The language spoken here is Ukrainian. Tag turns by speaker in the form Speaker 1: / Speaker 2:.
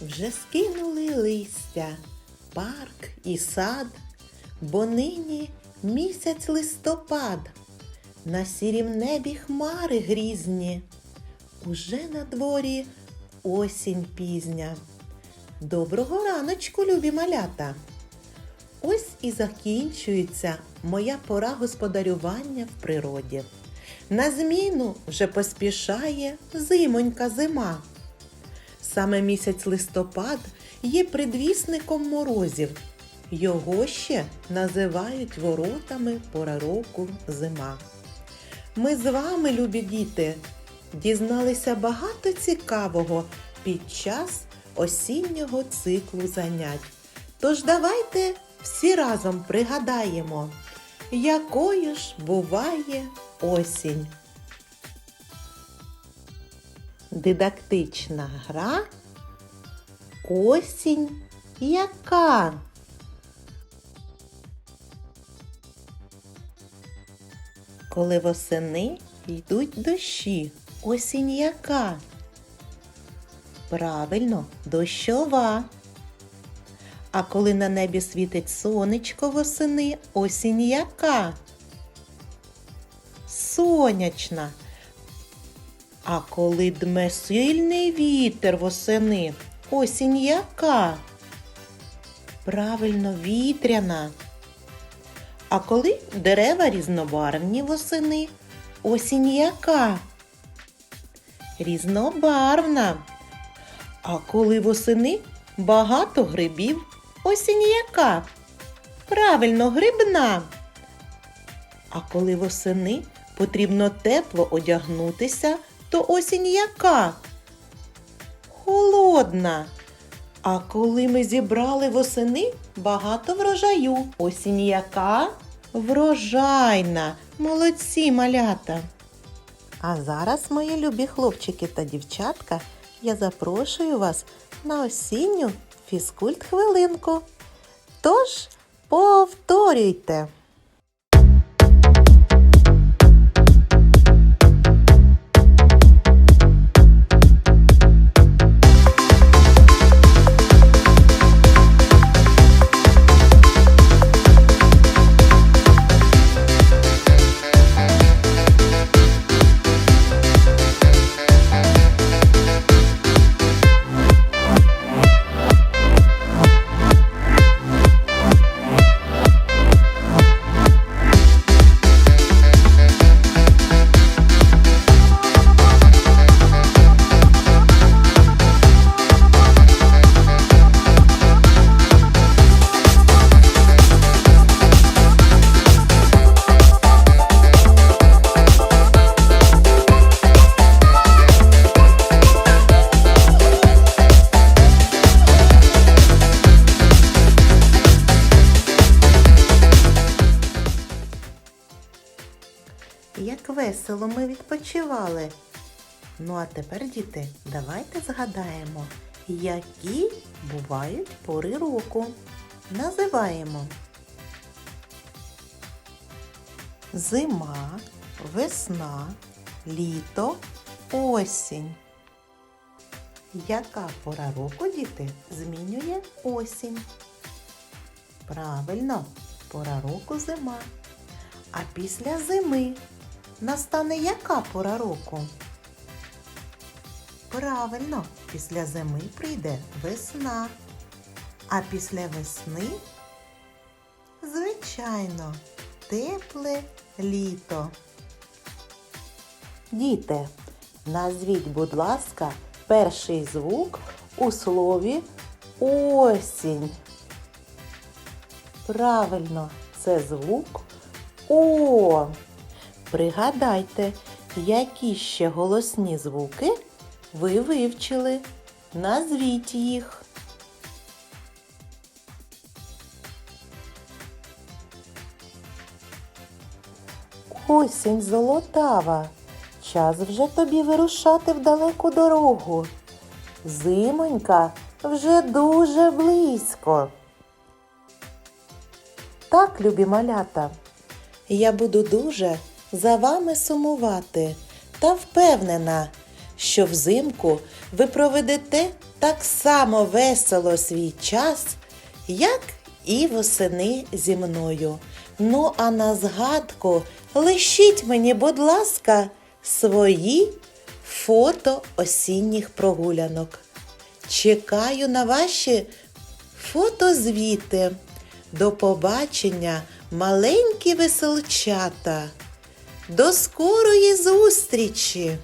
Speaker 1: Вже скинули листя, парк і сад, бо нині місяць листопад, на сірім небі хмари грізні, уже на дворі осінь пізня. Доброго раночку, любі малята! Ось і закінчується моя пора господарювання в природі. На зміну вже поспішає зимонька зима. Саме місяць листопад є предвісником морозів. Його ще називають воротами пора року зима. Ми з вами, любі діти, дізналися багато цікавого під час осіннього циклу занять. Тож давайте всі разом пригадаємо, якою ж буває осінь. Дидактична гра Осінь яка? Коли восени йдуть дощі, осінь яка? Правильно, дощова. А коли на небі світить сонечко восени, осінь яка? Сонячна. А коли дме сильний вітер восени, осінь яка? Правильно, вітряна. А коли дерева різнобарвні восени, осінь яка? Різнобарвна. А коли восени багато грибів, осінь яка? Правильно, грибна. А коли восени потрібно тепло одягнутися, то осінь яка? Холодна. А коли ми зібрали восени багато врожаю, осінь яка? Врожайна. Молодці малята. А зараз, мої любі хлопчики та дівчатка, я запрошую вас на осінню фізкульт хвилинку. Тож повторюйте. Як весело ми відпочивали. Ну а тепер, діти, давайте згадаємо, які бувають пори року. Називаємо зима, весна, літо, осінь. Яка пора року, діти, змінює осінь? Правильно, пора року зима. А після зими настане яка пора року? Правильно, після зими прийде весна. А після весни, звичайно, тепле літо. Діти, назвіть, будь ласка, перший звук у слові осінь. Правильно, це звук О. Пригадайте, які ще голосні звуки ви вивчили. Назвіть їх. Осінь золотава. Час вже тобі вирушати в далеку дорогу. Зимонька вже дуже близько. Так, любі малята, я буду дуже за вами сумувати та впевнена, що взимку ви проведете так само весело свій час, як і восени зі мною. Ну а на згадку лишіть мені, будь ласка, свої фото осінніх прогулянок. Чекаю на ваші фотозвіти. До побачення, маленькі веселчата. До скорої зустрічі!